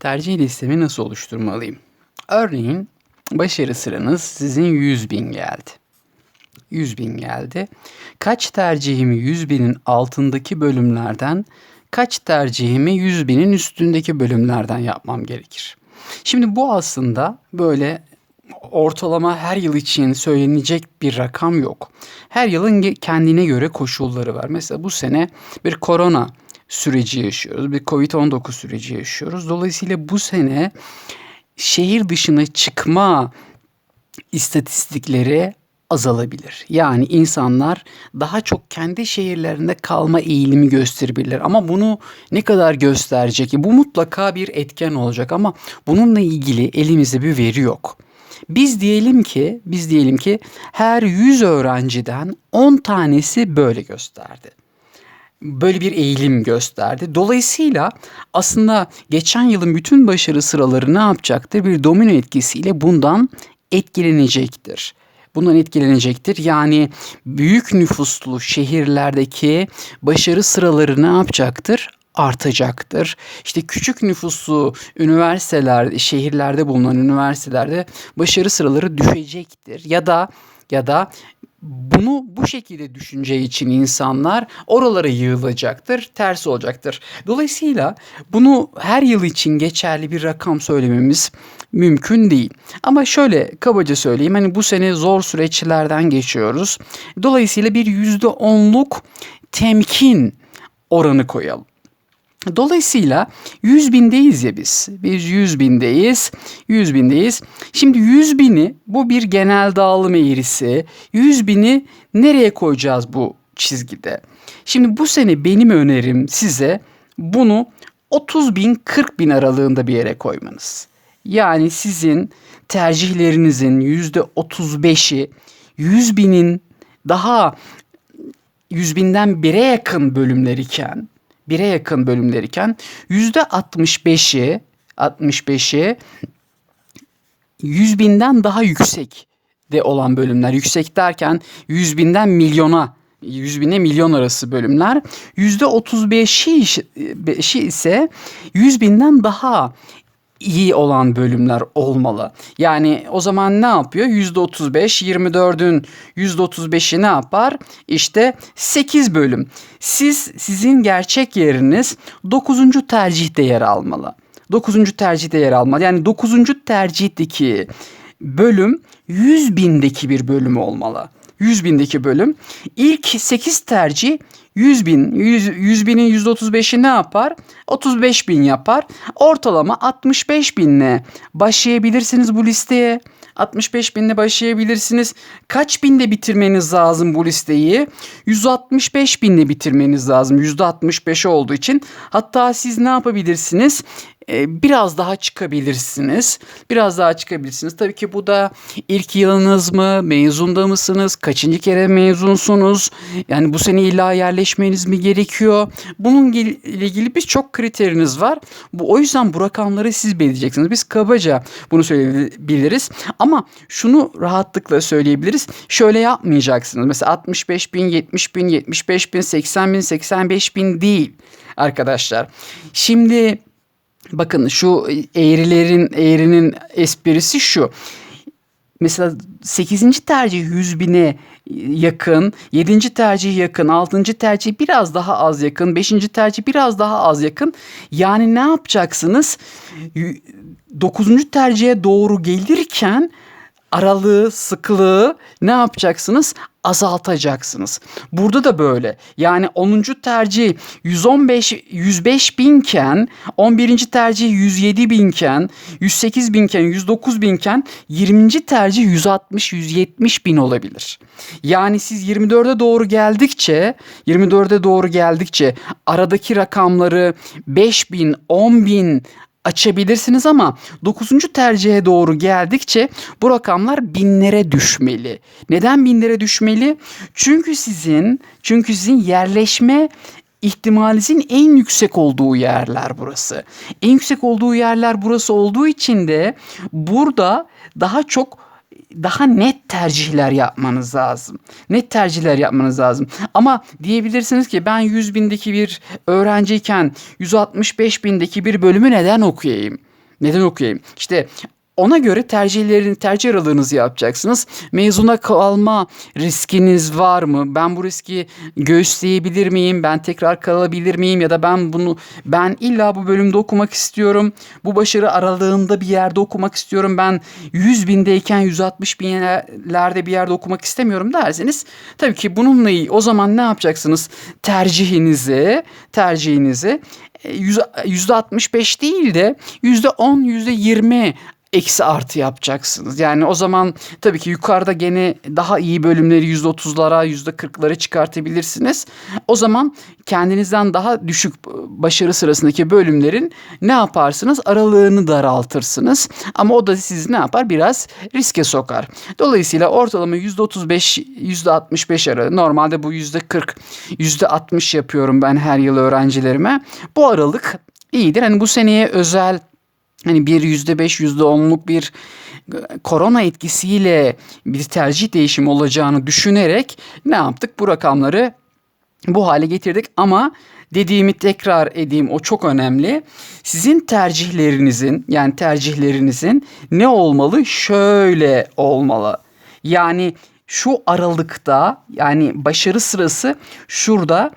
Tercih listemi nasıl oluşturmalıyım? Örneğin başarı sıranız sizin 100 bin geldi. 100 bin geldi. Kaç tercihimi 100 binin altındaki bölümlerden, kaç tercihimi 100 binin üstündeki bölümlerden yapmam gerekir? Şimdi bu aslında böyle ortalama her yıl için söylenecek bir rakam yok. Her yılın kendine göre koşulları var. Mesela bu sene bir korona süreci yaşıyoruz. Bir Covid-19 süreci yaşıyoruz. Dolayısıyla bu sene şehir dışına çıkma istatistikleri azalabilir. Yani insanlar daha çok kendi şehirlerinde kalma eğilimi gösterebilirler. Ama bunu ne kadar gösterecek? Bu mutlaka bir etken olacak ama bununla ilgili elimizde bir veri yok. Biz diyelim ki, biz diyelim ki her 100 öğrenciden 10 tanesi böyle gösterdi böyle bir eğilim gösterdi. Dolayısıyla aslında geçen yılın bütün başarı sıraları ne yapacaktır? Bir domino etkisiyle bundan etkilenecektir. Bundan etkilenecektir. Yani büyük nüfuslu şehirlerdeki başarı sıraları ne yapacaktır? artacaktır. İşte küçük nüfuslu üniversiteler, şehirlerde bulunan üniversitelerde başarı sıraları düşecektir. Ya da ya da bunu bu şekilde düşüneceği için insanlar oralara yığılacaktır, ters olacaktır. Dolayısıyla bunu her yıl için geçerli bir rakam söylememiz mümkün değil. Ama şöyle kabaca söyleyeyim hani bu sene zor süreçlerden geçiyoruz. Dolayısıyla bir yüzde onluk temkin oranı koyalım. Dolayısıyla 100 bindeyiz ya biz. Biz 100 bindeyiz. 100 bindeyiz. Şimdi 100 bini bu bir genel dağılım eğrisi. 100 bini nereye koyacağız bu çizgide? Şimdi bu sene benim önerim size bunu 30 bin 40 bin aralığında bir yere koymanız. Yani sizin tercihlerinizin %35'i 100 binin daha 100 binden 1'e yakın bölümler iken 1'e yakın bölümler iken %65'i 65'i 100 binden daha yüksek de olan bölümler. Yüksek derken 100 binden milyona 100 bine milyon arası bölümler. %35'i ise 100 binden daha iyi olan bölümler olmalı. Yani o zaman ne yapıyor? %35, 24'ün %35'i ne yapar? İşte 8 bölüm. Siz sizin gerçek yeriniz 9. tercihte yer almalı. 9. tercihte yer almalı. Yani 9. tercihteki bölüm 100 bindeki bir bölüm olmalı. 100 bindeki bölüm. İlk 8 tercih 100 bin, 100, 100 binin %35'i ne yapar? 35 bin yapar. Ortalama 65 binle başlayabilirsiniz bu listeye. 65 binle başlayabilirsiniz. Kaç binde bitirmeniz lazım bu listeyi? 165 binle bitirmeniz lazım. %65 olduğu için. Hatta siz ne yapabilirsiniz? Ee, biraz daha çıkabilirsiniz. Biraz daha çıkabilirsiniz. Tabii ki bu da ilk yılınız mı? Mezunda mısınız? Kaçıncı kere mezunsunuz? Yani bu sene illa yerleşmeniz mi gerekiyor? Bunun ilgili birçok kriteriniz var. Bu o yüzden bu rakamları siz belirleyeceksiniz. Biz kabaca bunu söyleyebiliriz. Ama şunu rahatlıkla söyleyebiliriz. Şöyle yapmayacaksınız. Mesela 65 bin, 70 bin, 75 bin, 80 bin, 85 bin değil arkadaşlar. Şimdi Bakın şu eğrilerin eğrinin esprisi şu. Mesela 8. tercih 100 bine yakın, 7. tercih yakın, 6. tercih biraz daha az yakın, 5. tercih biraz daha az yakın. Yani ne yapacaksınız? 9. tercihe doğru gelirken aralığı, sıklığı ne yapacaksınız? azaltacaksınız. Burada da böyle. Yani 10. tercih 115 105 binken 11. tercih 107 binken 108 binken 109 binken 20. tercih 160 170 bin olabilir. Yani siz 24'e doğru geldikçe 24'e doğru geldikçe aradaki rakamları 5 bin 10 bin açabilirsiniz ama 9. tercihe doğru geldikçe bu rakamlar binlere düşmeli. Neden binlere düşmeli? Çünkü sizin çünkü sizin yerleşme ihtimalinizin en yüksek olduğu yerler burası. En yüksek olduğu yerler burası olduğu için de burada daha çok daha net tercihler yapmanız lazım. Net tercihler yapmanız lazım. Ama diyebilirsiniz ki ben 100 bindeki bir öğrenciyken 165 bindeki bir bölümü neden okuyayım? Neden okuyayım? İşte ona göre tercihlerini, tercih aralığınızı yapacaksınız. Mezuna kalma riskiniz var mı? Ben bu riski göğüsleyebilir miyim? Ben tekrar kalabilir miyim? Ya da ben bunu ben illa bu bölümde okumak istiyorum. Bu başarı aralığında bir yerde okumak istiyorum. Ben 100 bindeyken 160 binlerde bir yerde okumak istemiyorum derseniz tabii ki bununla iyi. O zaman ne yapacaksınız? Tercihinizi, tercihinizi e, yüz- %65 değil de %10, %20 eksi artı yapacaksınız. Yani o zaman tabii ki yukarıda gene daha iyi bölümleri %30'lara, %40'lara çıkartabilirsiniz. O zaman kendinizden daha düşük başarı sırasındaki bölümlerin ne yaparsınız? Aralığını daraltırsınız. Ama o da sizi ne yapar? Biraz riske sokar. Dolayısıyla ortalama %35, %65 arası. Normalde bu %40, %60 yapıyorum ben her yıl öğrencilerime. Bu aralık iyidir. Hani bu seneye özel hani bir yüzde beş yüzde onluk bir e, korona etkisiyle bir tercih değişimi olacağını düşünerek ne yaptık? Bu rakamları bu hale getirdik ama dediğimi tekrar edeyim o çok önemli. Sizin tercihlerinizin yani tercihlerinizin ne olmalı? Şöyle olmalı. Yani şu aralıkta yani başarı sırası şurada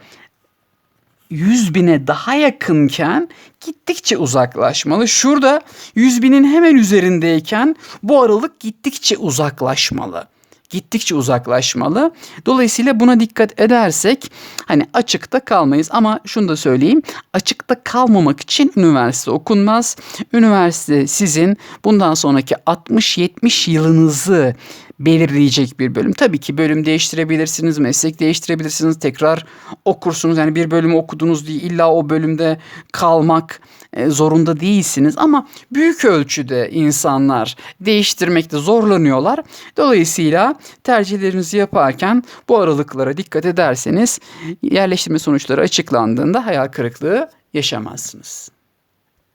100 bine daha yakınken gittikçe uzaklaşmalı. Şurada 100 binin hemen üzerindeyken bu aralık gittikçe uzaklaşmalı. Gittikçe uzaklaşmalı. Dolayısıyla buna dikkat edersek hani açıkta kalmayız ama şunu da söyleyeyim. Açıkta kalmamak için üniversite okunmaz. Üniversite sizin bundan sonraki 60-70 yılınızı belirleyecek bir bölüm. Tabii ki bölüm değiştirebilirsiniz, meslek değiştirebilirsiniz, tekrar okursunuz. Yani bir bölümü okudunuz diye illa o bölümde kalmak zorunda değilsiniz ama büyük ölçüde insanlar değiştirmekte zorlanıyorlar. Dolayısıyla tercihlerinizi yaparken bu aralıklara dikkat ederseniz yerleştirme sonuçları açıklandığında hayal kırıklığı yaşamazsınız.